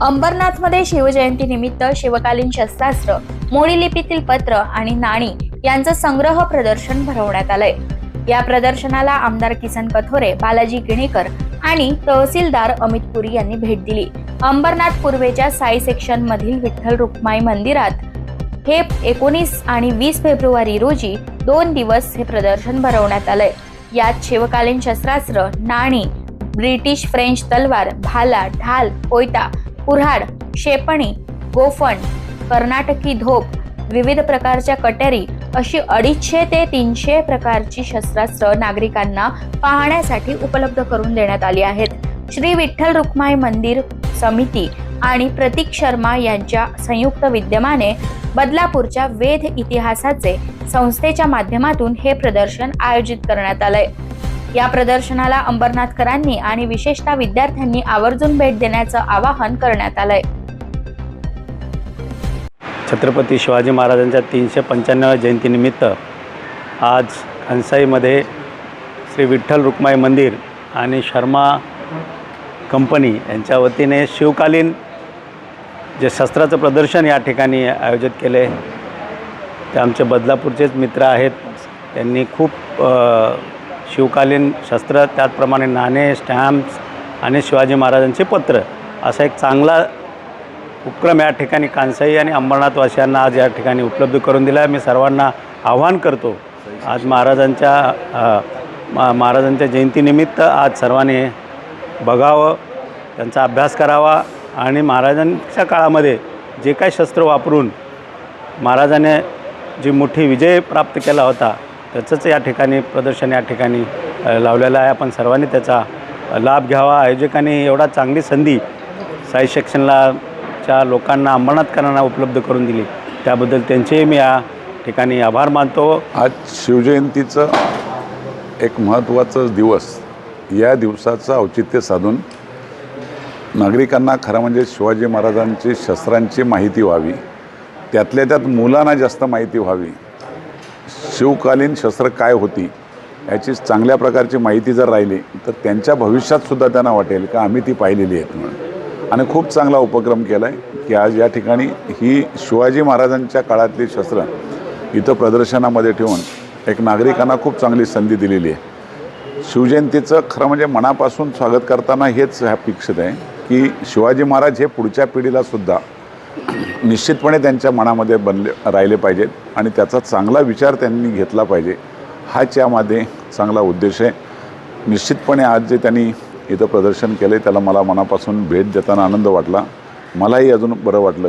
अंबरनाथमध्ये शिवजयंतीनिमित्त शिवकालीन शस्त्रास्त्र मोडी लिपीतील पत्र आणि नाणी यांचं संग्रह प्रदर्शन भरवण्यात आलंय. या प्रदर्शनाला आमदार किसन कथोरे बालाजी गिणेकर आणि तहसीलदार अमित पुरी यांनी भेट दिली. अंबरनाथ पूर्वेच्या साई सेक्शन मधील विठ्ठल रुक्माई मंदिरात हे एकोणीस आणि वीस फेब्रुवारी रोजी दोन दिवस हे प्रदर्शन भरवण्यात आलंय. यात शिवकालीन शस्त्रास्त्र नाणी ब्रिटिश फ्रेंच तलवार भाला ढाल कोयता कुऱ्हाड शेपणी गोफण कर्नाटकी धोप विविध प्रकारच्या कटेरी अशी अडीचशे ते तीनशे प्रकारची शस्त्रास्त्र नागरिकांना पाहण्यासाठी उपलब्ध करून देण्यात आली आहेत. श्री विठ्ठल रुक्माई मंदिर समिती आणि प्रतीक शर्मा यांच्या संयुक्त विद्यमाने बदलापूरच्या वेध इतिहासाचे संस्थेच्या माध्यमातून हे प्रदर्शन आयोजित करण्यात आलंय. या प्रदर्शनाला अंबरनाथकरांनी आणि विशेषतः विद्यार्थ्यांनी आवर्जून भेट देण्याचं आवाहन करण्यात आलंय. छत्रपती शिवाजी महाराजांच्या तीनशे पंच्याण्णव जयंतीनिमित्त आज खनसाईमध्ये श्री विठ्ठल रुक्माई मंदिर आणि शर्मा कंपनी यांच्या वतीने शिवकालीन जे शस्त्राचं प्रदर्शन या ठिकाणी आयोजित केले. ते आमचे बदलापूरचेच मित्र आहेत. त्यांनी खूप शिवकालीन शस्त्र त्याचप्रमाणे नाणे स्टॅम्प्स आणि शिवाजी महाराजांचे पत्र असा एक चांगला उपक्रम या ठिकाणी कांसाई आणि अंबरनाथवासियांना आज या ठिकाणी उपलब्ध करून दिला आहे. मी सर्वांना आव्हान करतो आज महाराजांच्या महाराजांच्या जयंतीनिमित्त आज सर्वांनी बघावं त्यांचा अभ्यास करावा आणि महाराजांच्या काळामध्ये जे काही शस्त्र वापरून महाराजाने जी मोठी विजय प्राप्त केला होता त्याचंच या ठिकाणी प्रदर्शन या ठिकाणी लावलेलं आहे. आपण सर्वांनी त्याचा लाभ घ्यावा. आयोजकांनी एवढा चांगली संधी साई सेक्शनला च्या लोकांना अंबरनाथकरांना उपलब्ध करून दिली. त्याबद्दल त्यांचेही मी या ठिकाणी आभार मानतो. आज शिवजयंतीचं एक महत्त्वाचं दिवस. या दिवसाचं औचित्य साधून नागरिकांना खरं म्हणजे शिवाजी महाराजांची शस्त्रांची माहिती व्हावी. त्यातल्या त्यात मुलांना जास्त माहिती व्हावी. शिवकालीन शस्त्र काय होती याची चांगल्या प्रकारची माहिती जर राहिली तर त्यांच्या भविष्यातसुद्धा त्यांना वाटेल का आम्ही ती पाहिलेली आहेत म्हणून. आणि खूप चांगला उपक्रम केला आहे की आज या ठिकाणी ही शिवाजी महाराजांच्या काळातली शस्त्र इथं प्रदर्शनामध्ये ठेवून एक नागरिकांना खूप चांगली संधी दिलेली आहे. शिवजयंतीचं खरं म्हणजे मनापासून स्वागत करताना हेच अपेक्षित आहे की शिवाजी महाराज हे पुढच्या पिढीलासुद्धा निश्चितपणे त्यांच्या मनामध्ये बनले राहिले पाहिजेत आणि त्याचा चांगला विचार त्यांनी घेतला पाहिजे. हाच यामध्ये चांगला उद्देश आहे. निश्चितपणे आज जे त्यांनी इथं प्रदर्शन केलं त्याला मला मनापासून भेट देताना आनंद वाटला. मलाही अजून बरं वाटलं